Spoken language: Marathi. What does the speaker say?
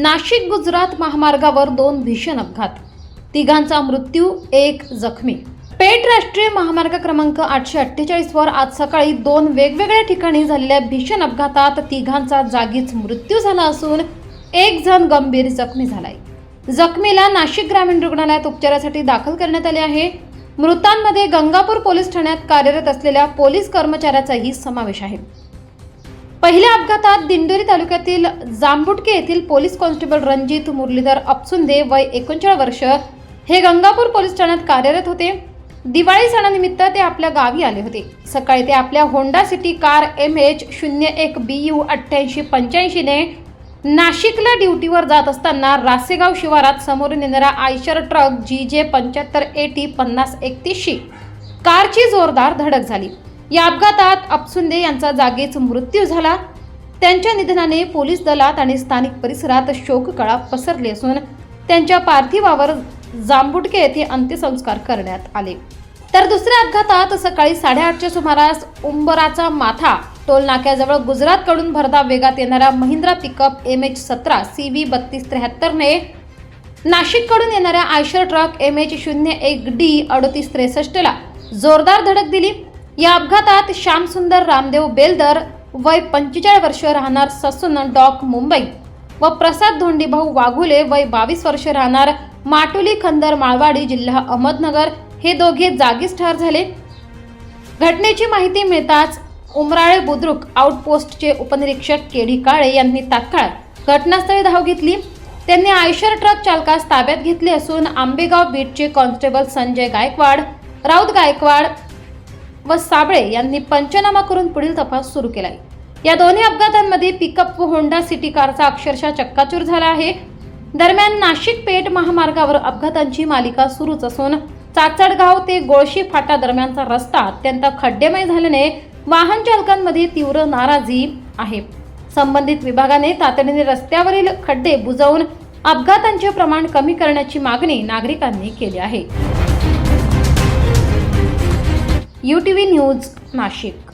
नाशिक गुजरात महामार्गावर दोन भीषण अपघात. तिघांचा मृत्यू एक जखमी. पेठ राष्ट्रीय महामार्ग क्रमांक आठशे अठ्ठेचाळीसवर आज सकाळी दोन वेगवेगळ्या ठिकाणी झालेल्या भीषण अपघातात तिघांचा जागीच मृत्यू झाला असून एक जण गंभीर जखमी झालाय. जखमीला नाशिक ग्रामीण रुग्णालयात उपचारासाठी दाखल करण्यात आले आहे. मृतांमध्ये गंगापूर पोलीस ठाण्यात कार्यरत असलेल्या पोलीस कर्मचाऱ्याचाही समावेश आहे. पहिल्या अपघातात दिंडोरी तालुक्यातील जांबुटके येथील पोलीस कॉन्स्टेबल रणजित मुरलीधर अपसुंदे वय एकोणचाळीस वर्ष हे गंगापूर पोलीस ठाण्यात कार्यरत होते. दिवाळी सणानिमित्त ते आपल्या गावी आले होते. सकाळी ते आपल्या Honda City car M H शून्य एक बी यू अठ्ठ्याऐंशी पंच्याऐंशीने नाशिकला ड्युटीवर जात असताना रासेगाव शिवारात समोरून येणारा आयशर ट्रक जी जे पंच्याहत्तर ए टी पन्नास एकतीसशी कारची जोरदार धडक झाली. या अपघातात अपसुंदे यांचा जागीच मृत्यू झाला. त्यांच्या निधनाने पोलीस दलात आणि स्थानिक परिसरात शोककळा पसरली असून त्यांच्या पार्थिवावर जांबुटके येथे अंत्यसंस्कार करण्यात आले. तर दुसऱ्या अपघातात सकाळी साडेआठच्या सुमारास उंबराचा माथा टोल नाक्याजवळ गुजरातकडून भरधाव वेगात येणारा महिंद्रा पिकअप एम एच सतरा सी व्ही बत्तीस त्र्याहत्तरने नाशिककडून येणाऱ्या आयशर ट्रक एम एच शून्य एक डी अडतीस त्रेसष्टला जोरदार धडक दिली. या अपघातात श्यामसुंदर रामदेव बेलदर वय पंचेचाळीस वर्ष राहणार ससून डॉक मुंबई व प्रसाद धोंडीभाऊ वाघुले वय बावीस वर्ष राहणार माटुली खंदर माळवाडी जिल्हा अहमदनगर हे दोघे जागीच ठार झाले. घटनेची माहिती मिळताच उमराळे बुद्रुक आउटपोस्टचे उपनिरीक्षक केडी काळे यांनी तात्काळ घटनास्थळी धाव घेतली. त्यांनी आयशर ट्रक चालकास ताब्यात घेतले असून आंबेगाव बीटचे कॉन्स्टेबल संजय गायकवाड राऊत गायकवाड व साबळे यांनी पंचनामा करून पुढील तपास सुरू केलाय. या दोन्ही अपघातांमध्ये पिकअप व होंडा सिटी कारचा अक्षरशः चक्काचूर झाला आहे. दरम्यान नाशिक पेठ महामार्गावर अपघातांची मालिका सुरूच असून चाचडगाव ते गोळशी फाटा दरम्यानचा रस्ता अत्यंत खड्डेमय झाल्याने वाहन चालकांमध्ये तीव्र नाराजी आहे. संबंधित विभागाने तातडीने रस्त्यावरील खड्डे बुजवून अपघातांचे प्रमाण कमी करण्याची मागणी नागरिकांनी केली आहे. U T V news Nashik.